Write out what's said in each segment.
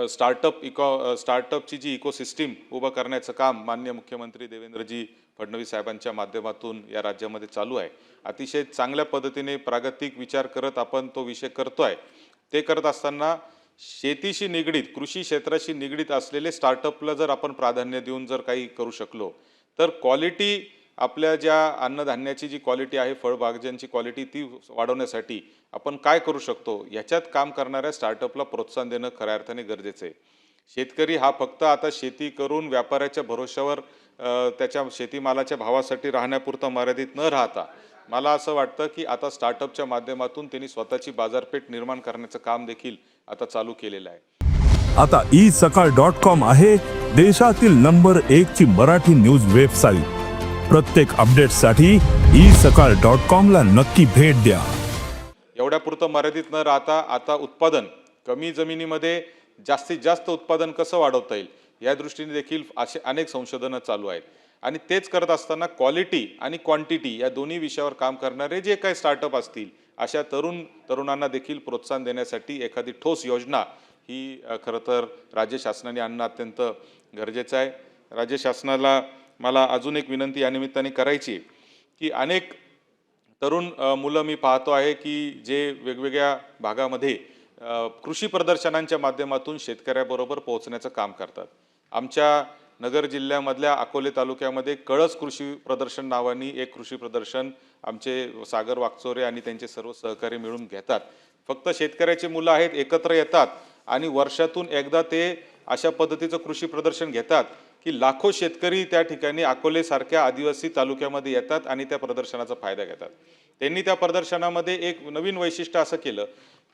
Startup eco स्टार्टअपची जी ecosystem उभं करण्याचं काम मान्य मुख्यमंत्री देवेंद्रजी फडणवीस साहेबांच्या माध्यमातून या राज्यामध्ये चालू आहे. अतिशय चांगल्या पद्धतीने प्रागतिक विचार करत आपण तो विषय करतो आहे ते करत असताना शेतीशी निगडीत कृषी क्षेत्राशी निगडीत असलेले स्टार्टअपला जर आपण प्राधान्य देऊन जर काही करू शकलो तर क्वालिटी आपल्या ज्या अन्नधान्याची जी क्वालिटी आहे फळभाज्यांची क्वालिटी ती वाढवण्यासाठी आपण काय करू शकतो? ह्याच्यात काम करणाऱ्या स्टार्टअपला प्रोत्साहन देणं खऱ्या अर्थाने गरजेचं आहे. शेतकरी हा फक्त आता शेती करून व्यापाऱ्याच्या भरोश्यावर त्याच्या शेतीमालाच्या भावासाठी राहण्यापुरतं मर्यादित न राहता मला असं वाटतं की आता स्टार्टअपच्या माध्यमातून त्यांनी स्वतःची बाजारपेठ निर्माण करण्याचं काम देखील आता चालू केलेलं आहे. आता ई सकाळ डॉट कॉम आहे देशातील नंबर एक ची मराठी न्यूज वेबसाईट प्रत्येक अपडेटसाठी ई सकाळ डॉट कॉमला नक्की भेट द्या. एवढ्यापुरतं मर्यादित न राहता आता उत्पादन कमी जमिनीमध्ये जास्तीत जास्त उत्पादन कसं वाढवता येईल या दृष्टीने देखील असे अनेक संशोधनं चालू आहेत. आणि तेच करत असताना क्वालिटी आणि क्वांटिटी या दोन्ही विषयावर काम करणारे जे काही स्टार्टअप असतील अशा तरुण तरुणांना देखील प्रोत्साहन देण्यासाठी एखादी ठोस योजना ही खरं तर राज्य शासनाने आणणं अत्यंत गरजेचं आहे. राज्य शासनाला मला अजून एक विनंती या निमित्ताने करायची की अनेक तरुण मुलं मी पाहतो आहे की जे वेगवेगळ्या भागामध्ये कृषी प्रदर्शनांच्या माध्यमातून शेतकऱ्याबरोबर पोहोचण्याचं काम करतात. आमच्या नगर जिल्ह्यामधल्या अकोले तालुक्यामध्ये कळस कृषी प्रदर्शन नावानी एक कृषी प्रदर्शन आमचे सागर वागचोरे आणि त्यांचे सर्व सहकारी मिळून घेतात. फक्त शेतकऱ्याची मुलं आहेत एकत्र येतात आणि वर्षातून एकदा ते अशा पद्धतीचं कृषी प्रदर्शन घेतात. की लाखो शेतकरी त्या ठिकाणी अकोलेसारख्या आदिवासी तालुक्यामध्ये येतात आणि त्या प्रदर्शनाचा फायदा घेतात. त्यांनी त्या प्रदर्शनामध्ये एक नवीन वैशिष्ट्य असं केलं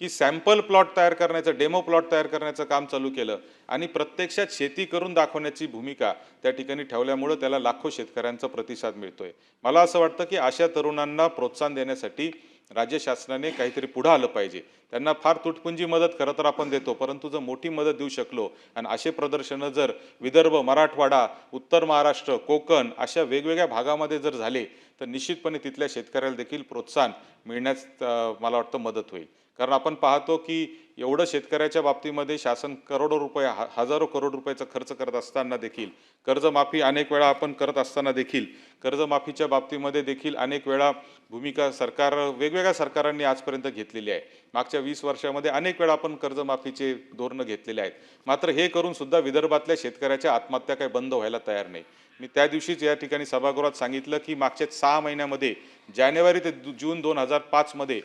की सॅम्पल प्लॉट तयार करण्याचं डेमो प्लॉट तयार करण्याचं काम चालू केलं आणि प्रत्यक्षात शेती करून दाखवण्याची भूमिका त्या ठिकाणी ठेवल्यामुळं त्याला लाखो शेतकऱ्यांचा प्रतिसाद मिळतोय. मला असं वाटतं की अशा तरुणांना प्रोत्साहन देण्यासाठी राज्य शासनाने काहीतरी पुढं आलं पाहिजे. त्यांना फार तुटपुंजी मदत खरं तर आपण देतो परंतु जर मोठी मदत देऊ शकलो आणि असे प्रदर्शनं जर विदर्भ मराठवाडा उत्तर महाराष्ट्र कोकण अशा वेगवेगळ्या भागामध्ये जर झाले तर निश्चितपणे तिथल्या शेतकऱ्याला देखील प्रोत्साहन मिळण्यास मला वाटतं मदत होईल. कारण आपण पाहतो की एवढं शेतकऱ्याच्या बाबतीमध्ये शासन करोडो रुपये हा हजारो करोड रुपयाचा खर्च करत असताना देखील कर्जमाफी अनेक वेळा आपण करत असताना देखील कर्जमाफीच्या बाबतीमध्ये देखील अनेक वेळा भूमिका सरकार वेगवेगळ्या सरकारांनी आजपर्यंत घेतलेली आहे. मागच्या वीस वर्षामध्ये अनेक वेळा आपण कर्जमाफीचे धोरणं घेतलेले आहेत. मात्र हे करून सुद्धा विदर्भातल्या शेतकऱ्याच्या आत्महत्या काही बंद व्हायला तयार नाही. मी त्या दिवशीच या ठिकाणी सभागृहात सांगितलं की मागच्या सहा महिन्यामध्ये जानेवारी ते जून दोन हजार पाचमध्ये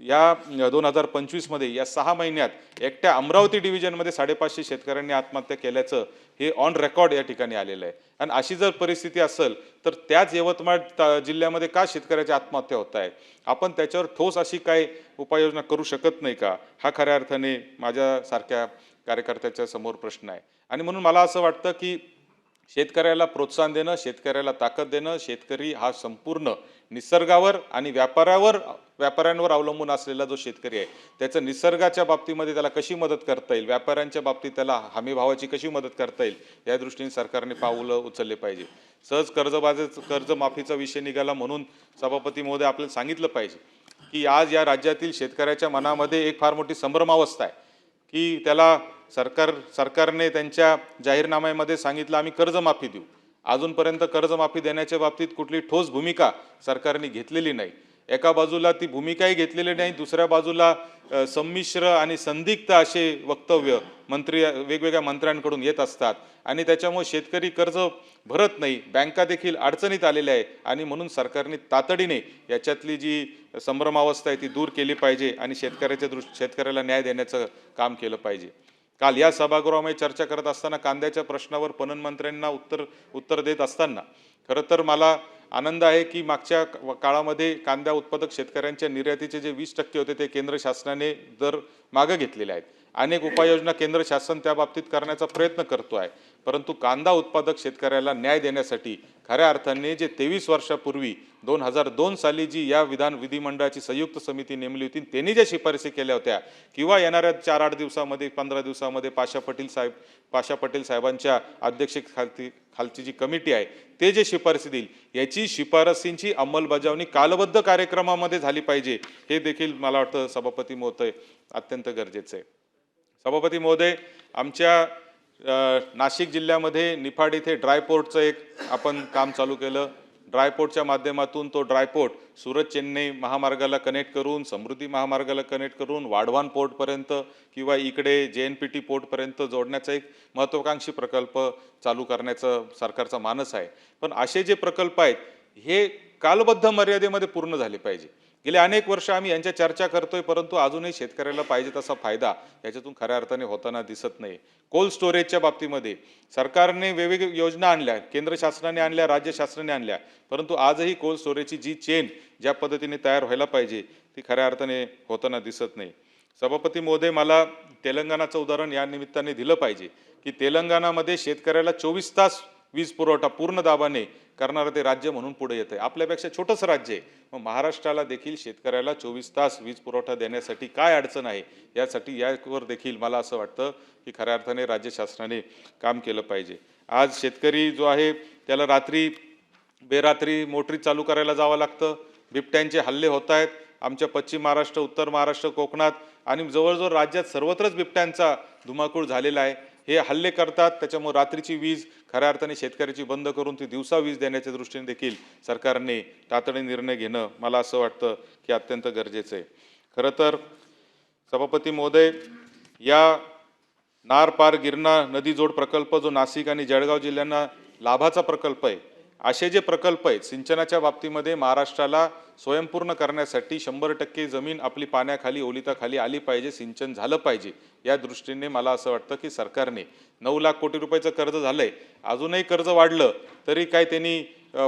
या दोन हजार पंचवीसमध्ये या सहा महिन्यात एकट्या अमरावती डिव्हिजनमध्ये साडेपाचशे शेतकऱ्यांनी आत्महत्या केल्याचं हे ऑन रेकॉर्ड या ठिकाणी आलेलं आहे. आणि अशी जर परिस्थिती असेल तर त्याच यवतमाळ ता- जिल्ह्यामध्ये का शेतकऱ्याच्या आत्महत्या होत आहे? आपण त्याच्यावर ठोस अशी काय उपाययोजना करू शकत नाही का? हा खऱ्या अर्थाने माझ्यासारख्या कार्यकर्त्याच्या समोर प्रश्न आहे. आणि म्हणून मला असं वाटतं की शेतकऱ्याला प्रोत्साहन देणं शेतकऱ्याला ताकद देणं शेतकरी हा संपूर्ण निसर्गावर आणि व्यापारावर व्यापाऱ्यांवर अवलंबून असलेला जो शेतकरी आहे त्याचं निसर्गाच्या बाबतीमध्ये त्याला कशी मदत करता येईल व्यापाऱ्यांच्या बाबतीत त्याला हमीभावाची कशी मदत करता येईल या दृष्टीने सरकारने पावलं उचलले पाहिजे. सहज कर्जबाजे कर्जमाफीचा विषय निघाला म्हणून सभापती महोदय आपल्याला सांगितलं पाहिजे की आज या राज्यातील शेतकऱ्याच्या मनामध्ये एक फार मोठी संभ्रमावस्था आहे. की त्याला सरकार सरकारने त्यांच्या जाहीरनाम्यामध्ये सांगितलं आम्ही कर्जमाफी देऊ. अजूनपर्यंत कर्जमाफी देण्याच्या बाबतीत कुठली ठोस भूमिका सरकारने घेतलेली नाही. एका बाजूला ती भूमिकाही घेतलेली नाही दुसऱ्या बाजूला संमिश्र आणि संदिग्ध असे वक्तव्य मंत्री वेगवेगळ्या मंत्र्यांकडून येत असतात. आणि त्याच्यामुळे शेतकरी कर्ज भरत नाही बँका देखील अडचणीत आलेल्या आहे आणि म्हणून सरकारने तातडीने याच्यातली जी संभ्रमावस्था आहे ती दूर केली पाहिजे आणि शेतकऱ्याच्या दृष्टी शेतकऱ्याला न्याय देण्याचं काम केलं पाहिजे. काल या सभागृहामध्ये चर्चा करत असताना कांद्याच्या प्रश्नावर पणन मंत्र्यांना उत्तर उत्तर देत असताना खरं तर मला आनंद आहे की मागच्या काळामध्ये कांदा उत्पादक शेतकऱ्यांच्या निर्यातीचे जे वीस टक्के होते ते केंद्र शासनाने दर मागं घेतलेले आहेत. अनेक उपाययोजना केंद्र शासन त्या बाबतीत करण्याचा प्रयत्न करतो आहे परंतु कांदा उत्पादक शेतकऱ्याला न्याय देण्यासाठी खऱ्या अर्थाने जे तेवीस वर्षापूर्वी दोन हजार दोन साली जी या विधान विधिमंडळाची संयुक्त समिती नेमली होती त्यांनी ज्या शिफारसी केल्या होत्या किंवा येणाऱ्या चार आठ दिवसामध्ये पंधरा दिवसामध्ये पाशा पटेल साहेब पाशा पटेल साहेबांच्या अध्यक्षखालती खालची जी कमिटी आहे ते जे शिफारसी देईल याची शिफारसींची अंमलबजावणी कालबद्ध कार्यक्रमामध्ये झाली पाहिजे हे देखील मला वाटतं सभापती महोदय अत्यंत गरजेचं आहे. सभापती महोदय आमच्या नाशिक जिल्ह्यामध्ये निफाड इथे ड्रायपोर्टचं एक आपण काम चालू केलं. ड्रायपोर्टच्या माध्यमातून तो ड्रायपोर्ट सुरत चेन्नई महामार्गाला कनेक्ट करून समृद्धी महामार्गाला कनेक्ट करून वाढवान पोर्टपर्यंत किंवा इकडे जे एन पी टी पोर्टपर्यंत जोडण्याचा एक महत्त्वाकांक्षी प्रकल्प चालू करण्याचं सरकारचा मानस आहे. पण असे जे प्रकल्प आहेत हे कालबद्ध मर्यादेमध्ये पूर्ण झाले पाहिजे. गेले अनेक वर्ष आम्ही यांच्या चर्चा करतोय परंतु अजूनही शेतकऱ्याला पाहिजे तसा फायदा याच्यातून खऱ्या अर्थाने होताना दिसत नाही. कोल्ड स्टोरेजच्या बाबतीमध्ये सरकारने वेगवेगळ्या योजना आणल्या केंद्र शासनाने आणल्या राज्य शासनाने आणल्या परंतु आजही कोल्ड स्टोरेजची जी चेन ज्या पद्धतीने तयार व्हायला पाहिजे ती खऱ्या अर्थाने होताना दिसत नाही. सभापती मोदे मला तेलंगणाचं उदाहरण या निमित्ताने दिलं पाहिजे की तेलंगणामध्ये शेतकऱ्याला चोवीस तास वीज पुरवठा पूर्ण दाबाने करणारं ते राज्य म्हणून पुढे येतं आहे आपल्यापेक्षा छोटंसं राज्य आहे. मग महाराष्ट्राला देखील शेतकऱ्याला चोवीस तास वीज पुरवठा देण्यासाठी काय अडचण आहे? यासाठी यावर देखील मला असं वाटतं की खऱ्या अर्थाने राज्य शासनाने काम केलं पाहिजे. आज शेतकरी जो आहे त्याला रात्री बेरात्री मोटरी चालू करायला जावं लागतं. बिबट्यांचे हल्ले होत आहेत. आमच्या पश्चिम महाराष्ट्र उत्तर महाराष्ट्र कोकणात आणि जवळजवळ राज्यात सर्वत्रच बिबट्यांचा धुमाकूळ झालेला आहे. हे हल्ले करतात. त्याच्यामुळे रात्रीची वीज खऱ्या अर्थाने शेतकऱ्याची बंद करून ती दिवसा वीज देण्याच्या दृष्टीने देखील सरकारने तातडीने निर्णय घेणं मला असं वाटतं की अत्यंत गरजेचं आहे. खरं तर सभापती महोदय या नार पार गिरणा नदी जोड प्रकल्प जो नाशिक आणि जळगाव जिल्ह्यांना लाभाचा प्रकल्प आहे असे जे प्रकल्प आहेत सिंचनाच्या बाबतीमध्ये महाराष्ट्राला स्वयंपूर्ण करण्यासाठी शंभर टक्के जमीन आपली पाण्याखाली ओलिताखाली आली पाहिजे सिंचन झालं पाहिजे या दृष्टीने मला असं वाटतं की सरकारने नऊ लाख कोटी रुपयाचं कर्ज झालंय. अजूनही कर्ज वाढलं तरी काय त्यांनी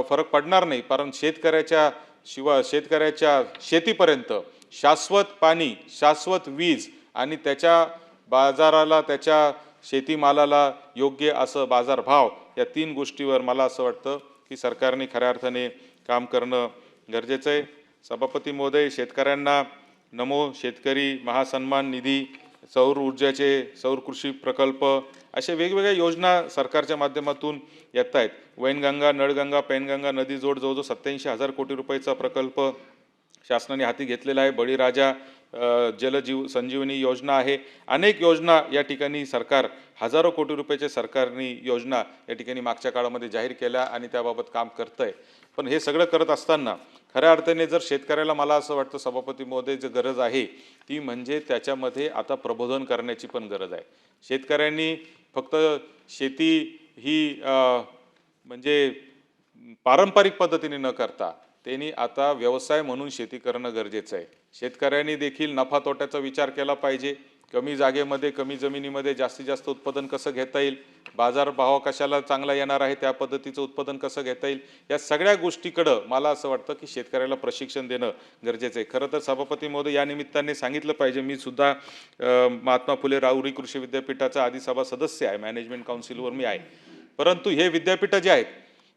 फरक पडणार नाही कारण शेतकऱ्याच्या शिवा शेतकऱ्याच्या शेतीपर्यंत शाश्वत पाणी शाश्वत वीज आणि त्याच्या बाजाराला त्याच्या शेतीमालाला योग्य असं बाजारभाव या तीन गोष्टीवर मला असं वाटतं की सरकारने खऱ्या अर्थाने काम करणं गरजेचं आहे. सभापती महोदय शेतकऱ्यांना नमो शेतकरी महासन्मान निधी सौर ऊर्जाचे सौर कृषी प्रकल्प अशा वेगवेगळ्या योजना सरकारच्या माध्यमातून येत आहेत वैनगंगा नळगंगा पैनगंगा नदी जोड जवळजवळ सत्याऐंशी हजार कोटी रुपयाचा प्रकल्प शासनाने हाती घेतलेला आहे. बळीराजा जलजीव संजीवनी योजना आहे. अनेक योजना या ठिकाणी सरकार हजारो कोटी रुपयाचे सरकारनी योजना या ठिकाणी मागच्या काळामध्ये जाहीर केल्या आणि त्याबाबत काम करतं आहे पण हे सगळं करत असताना खऱ्या अर्थाने जर शेतकऱ्याला मला असं वाटतं सभापती महोदय गरज आहे ती म्हणजे त्याच्यामध्ये आता प्रबोधन करण्याची पण गरज आहे. शेतकऱ्यांनी फक्त शेती ही म्हणजे पारंपरिक पद्धतीने न करता त्यांनी आता व्यवसाय म्हणून शेती करणं गरजेचं आहे. शेतकऱ्यांनी देखील नफा तोट्याचा विचार केला पाहिजे. कमी जागेमध्ये कमी जमिनीमध्ये जास्तीत जास्त उत्पादन कसं घेता येईल? बाजारभाव कशाला चांगला येणार आहे? त्या पद्धतीचं उत्पादन कसं घेता येईल? या सगळ्या गोष्टीकडं मला असं वाटतं की शेतकऱ्याला प्रशिक्षण देणं गरजेचं आहे. खरं तर सभापती महोदय या निमित्ताने सांगितलं पाहिजे. मी सुद्धा महात्मा फुले राहुरी कृषी विद्यापीठाचा आदिसभा सदस्य आहे. मॅनेजमेंट काउन्सिलवर मी आहे. परंतु हे विद्यापीठं जे आहेत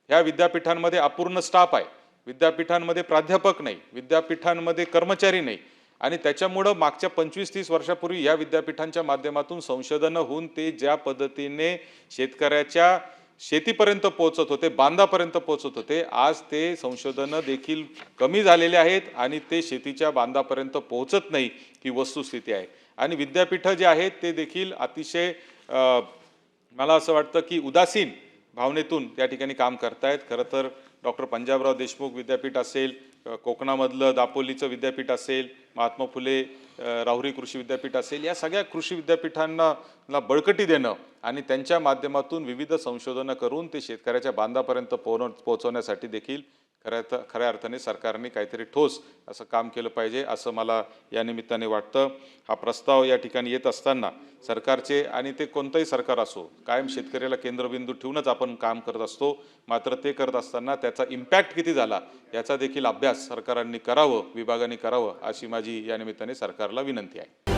ह्या विद्यापीठांमध्ये अपूर्ण स्टाफ आहे. विद्यापीठांमध्ये प्राध्यापक नाही विद्यापीठांमध्ये कर्मचारी नाही. आणि त्याच्यामुळं मागच्या पंचवीस तीस वर्षापूर्वी या विद्यापीठांच्या माध्यमातून संशोधनं होऊन ते ज्या पद्धतीने शेतकऱ्याच्या शेतीपर्यंत पोहोचत होते बांधापर्यंत पोहोचत होते आज ते संशोधनं देखील कमी झालेले आहेत आणि ते शेतीच्या बांधापर्यंत पोहोचत नाही ही वस्तुस्थिती आहे. आणि विद्यापीठं जे आहेत ते देखील अतिशय मला असं वाटतं की उदासीन भावनेतून त्या ठिकाणी काम करतायत. खरं तर डॉक्टर पंजाबराव देशमुख विद्यापीठ असेल कोकणामधलं दापोलीचं विद्यापीठ असेल महात्मा फुले राहुरी कृषी विद्यापीठ असेल या सगळ्या कृषी विद्यापीठांना ला बळकटी देणं आणि त्यांच्या माध्यमातून विविध संशोधनं करून ते शेतकऱ्याच्या बांधापर्यंत पोहोच पोहोचवण्यासाठी देखील खऱ्या अर्थ- खऱ्या अर्थाने सरकारने काहीतरी ठोस असं काम केलं पाहिजे असं मला या निमित्ताने वाटतं. हा प्रस्ताव या ठिकाणी येत असताना सरकारचे आणि ते कोणतंही सरकार असो कायम शेतकऱ्याला केंद्रबिंदू ठेवूनच आपण काम करत असतो. मात्र ते करत असताना त्याचा इम्पॅक्ट किती झाला याचा देखील अभ्यास सरकारांनी करावं विभागाने करावं अशी माझी या निमित्ताने सरकारला विनंती आहे.